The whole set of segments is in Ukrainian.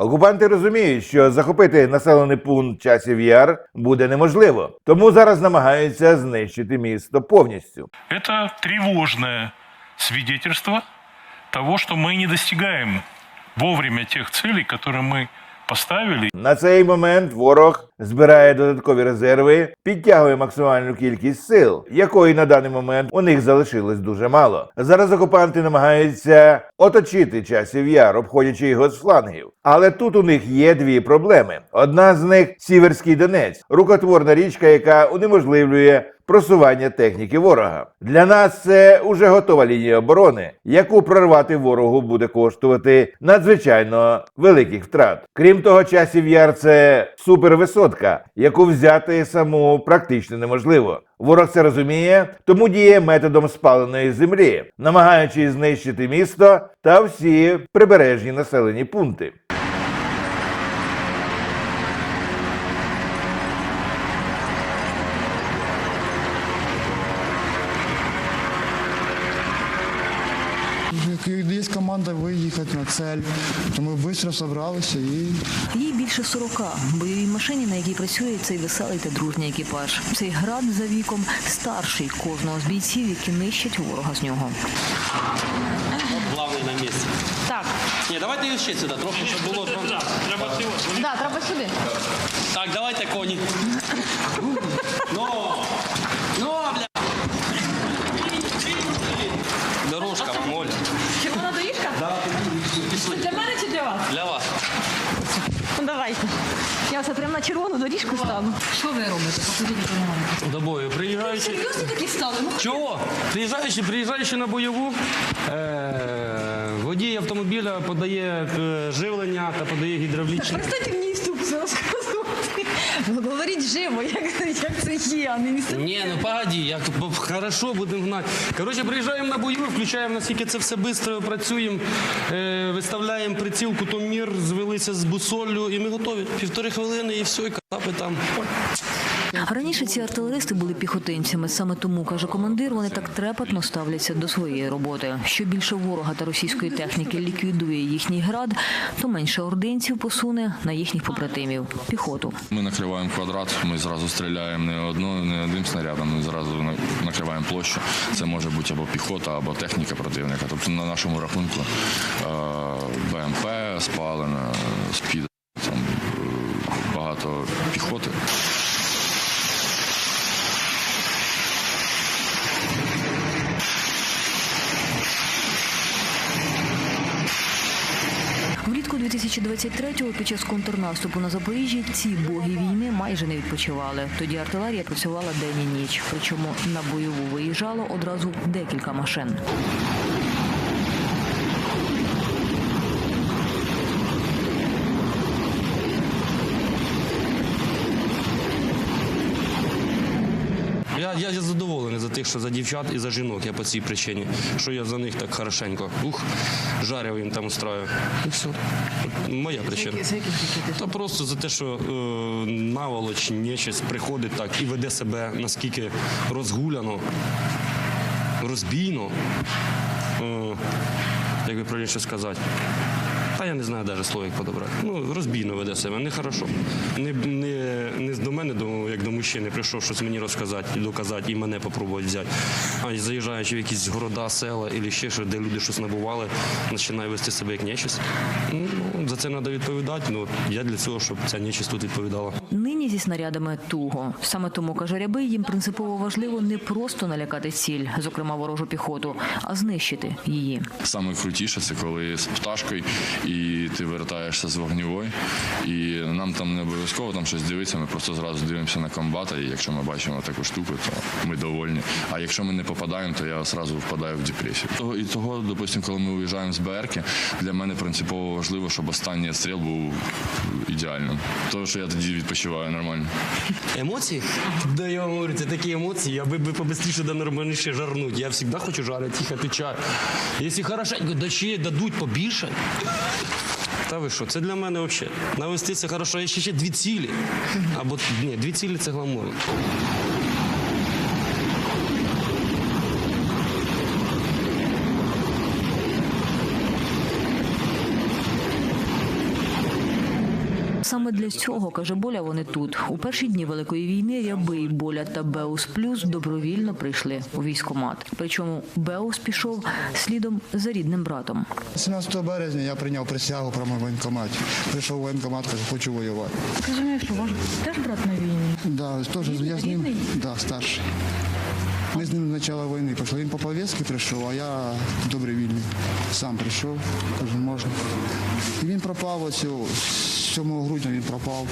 Окупанти розуміють, що захопити населений пункт часів яр буде неможливо, тому зараз намагаються знищити місто повністю. Это тревожное свидетельство того, что мы не достигаем вовремя тех целей, которые мы поставили. На цей момент ворог збирає додаткові резерви, підтягує максимальну кількість сил, якої на даний момент у них залишилось дуже мало. Зараз окупанти намагаються оточити часів яр, обходячи його з флангів. Але тут у них є дві проблеми. Одна з них Сіверський Донець, рукотворна річка, яка унеможливлює просування техніки ворога. Для нас це уже готова лінія оборони, яку прорвати ворогу буде коштувати надзвичайно великих втрат. Крім того, часів яр це супервисотка, яку взяти саму практично неможливо. Ворог це розуміє, тому діє методом спаленої землі, намагаючись знищити місто та всі прибережні населені пункти. Є команда виїхати на цель, то ми швидко зібралися і Їй більше 40. Бойовій машині, на якій працює цей веселий та дружній екіпаж. Цей град за віком старший кожного з бійців, які нищать ворога з нього. Главное на месте. Так, Не, давайте ее ще сюди, трохи, щоб було. да, треба сюди. Так, давайте коні. Ну, ну, бля. Дорожка, Оля. Червона доріжка? Це Для мене чи для вас? Для вас. Ну давайте. Я все прямо на червону доріжку стану. Що ви робите? Покажіть, що ви робите. До бою. Приїжджаючи. Серйозно такі стали? Ну, Чого? Приїжджаючи, приїжджаючи на бойову, е- водій автомобіля подає е, живлення та подає гідравлічні. перестаньте мені інструкцію розказувати. Говоріть живо, як, як це є, а не місце. Ні, ну погоді, як бо хорошо будемо гнати. Коротше, приїжджаємо на бою, включаємо наскільки це все швидко працюємо, е, виставляємо приціл кутомір, звелися з бусоллю і ми готові. Півтори хвилини і все, і капи там. Раніше ці артилеристи були піхотинцями. Саме тому, каже командир, вони так трепетно ставляться до своєї роботи. Що більше ворога та російської техніки ліквідує їхній град, то менше ординців посуне на їхніх побратимів піхоту. Ми накриваємо квадрат, ми зразу стріляємо не одно, не одним снарядом, ми зразу накриваємо площу. Це може бути або піхота, або техніка противника. Тобто на нашому рахунку е, БМП спалена, спід, там е, багато піхоти. 2023-го під час контрнаступу на Запоріжжі ці боги війни майже не відпочивали. Тоді артилерія працювала день і ніч. Причому на бойову виїжджало одразу декілька машин. Я, я, задоволений за тих, що за дівчат і за жінок. Я по цій причині. Що я за них так хорошенько. Ух, жарив їм там устраю. І все. Моя причина. Та просто за те, що е, наволоч, нечисть приходить так і веде себе наскільки розгуляно, розбійно. Е, як би правильніше сказати. Та я не знаю навіть слово, як подобрати. Ну, розбійно веде себе, нехорошо. Не, не, не до мене, до, як до мужчини, прийшов щось мені розказати, доказати і мене попробувати взяти. А й заїжджаючи в якісь города, села і ще щось, де люди щось набували, починає вести себе як нечисть. Ну, за це треба відповідати. Ну, я для цього, щоб ця нечисть тут відповідала. Нині зі снарядами туго. Саме тому, каже Рябий, їм принципово важливо не просто налякати ціль, зокрема ворожу піхоту, а знищити її. Саме крутіше це коли з пташкою і ти вертаєшся з вогневої. І нам там не обов'язково там щось дивитися, ми просто зразу дивимося на комбата, і якщо ми бачимо таку штуку, то ми довольні. А якщо ми не попадаємо, то я одразу впадаю в депресію. Того- І того, допустимо, коли ми уїжджаємо з БРК, для мене принципово важливо, щоб останній стріл був ідеальним. Тому що я тоді відпочиваю нормально. Емоції? Да я вам говорю, це такі емоції, аби би побистріше да нормальніше жарнуть. Я завжди хочу жарити, тихо, отвечаю. Якщо хорошенько, да ще дадуть побільше. Та ви що, це для мене взагалі. Навести це хорошо, Я ще, ще дві цілі. Або ні, дві цілі це гламурно. Саме для цього, каже Боля, вони тут. У перші дні Великої війни Рябий, Боля та Беус Плюс добровільно прийшли у військкомат. Причому Беус пішов слідом за рідним братом. 17 березня я прийняв присягу про воєнкоматі. Прийшов в воєнкомат, кажу, хочу воювати. Розумію, що ваш теж брат на війні. Да, теж я з ним да, старший. Ми з ним з початку війни пішли. Він по повістці прийшов, а я добровільний. Сам прийшов, кажу, можна. І він пропав ось 7 грудня він пропав.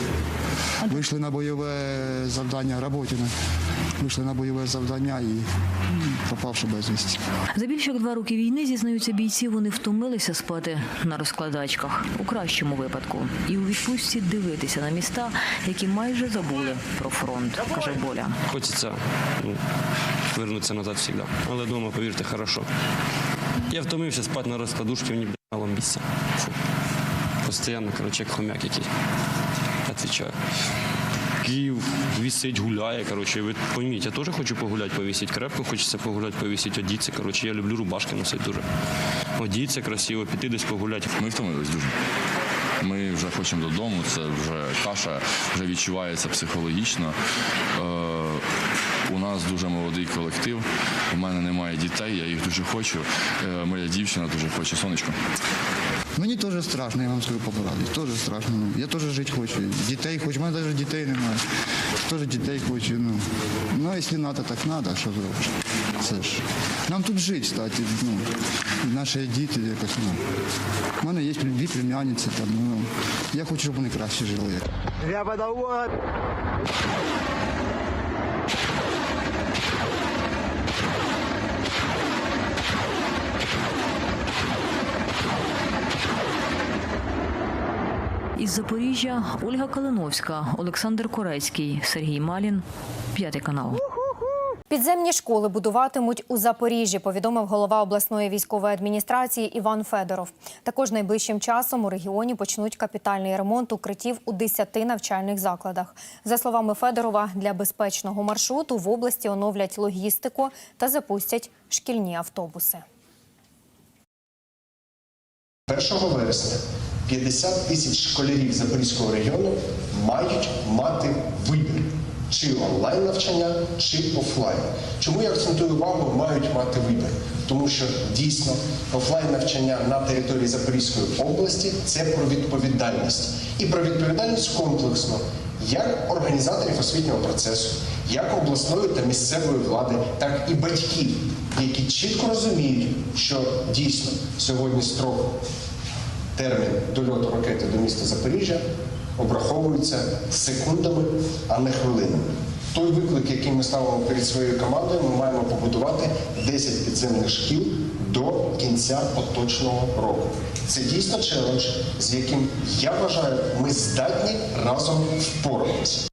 Вийшли на бойове завдання Работіна. Вийшли на бойове завдання і пропавши безвісті. За більше як два роки війни, зізнаються бійці, вони втомилися спати на розкладачках у кращому випадку. І у відпустці дивитися на міста, які майже забули про фронт, каже Боля. Хочеться ну, вернутися назад завжди. Але вдома, повірте, хорошо. Я втомився спати на розкладушці, мені б мало місця. Фу. Постоянно, коротше, як хомяк якийсь. Отвічаю. Київ висить, гуляє. Коротше, ви пойміть, я теж хочу погуляти, повісити крепко, хочеться погуляти, повісити, одіться. Коротше, я люблю рубашки носити дуже. Одіться красиво, піти десь погуляти. Ми втомились дуже. Ми вже хочемо додому, це вже каша, вже відчувається психологічно. У нас дуже молодий колектив. У мене немає дітей, я їх дуже хочу. Е, моя дівчина дуже хоче. Сонечко. Мені теж страшно, я вам скажу по правді. Теж страшно. Ну, я теж жити хочу. Дітей хочу. У мене навіть дітей немає. Теж дітей хочу. Ну, ну якщо треба, так треба, що зробиш. Це ж. Нам тут жити, кстати. Ну, наші діти якось. Ну. У мене є дві племянниці там. Ну, я хочу, щоб вони краще жили. Із Запоріжжя Ольга Калиновська, Олександр Корецький, Сергій Малін, п'ятий канал. Підземні школи будуватимуть у Запоріжжі, повідомив голова обласної військової адміністрації Іван Федоров. Також найближчим часом у регіоні почнуть капітальний ремонт укриттів у 10 навчальних закладах. За словами Федорова, для безпечного маршруту в області оновлять логістику та запустять шкільні автобуси. 1 вересня 50 тисяч школярів Запорізького регіону мають мати вибір чи онлайн навчання, чи офлайн. Чому я акцентую увагу, мають мати вибір? Тому що дійсно офлайн навчання на території Запорізької області це про відповідальність. І про відповідальність комплексно як організаторів освітнього процесу, як обласної та місцевої влади, так і батьків, які чітко розуміють, що дійсно сьогодні строк термін дольоту ракети до міста Запоріжжя обраховується секундами, а не хвилинами. Той виклик, який ми ставимо перед своєю командою, ми маємо побудувати 10 підземних шкіл до кінця поточного року. Це дійсно челендж, з яким я вважаю, ми здатні разом впоратися.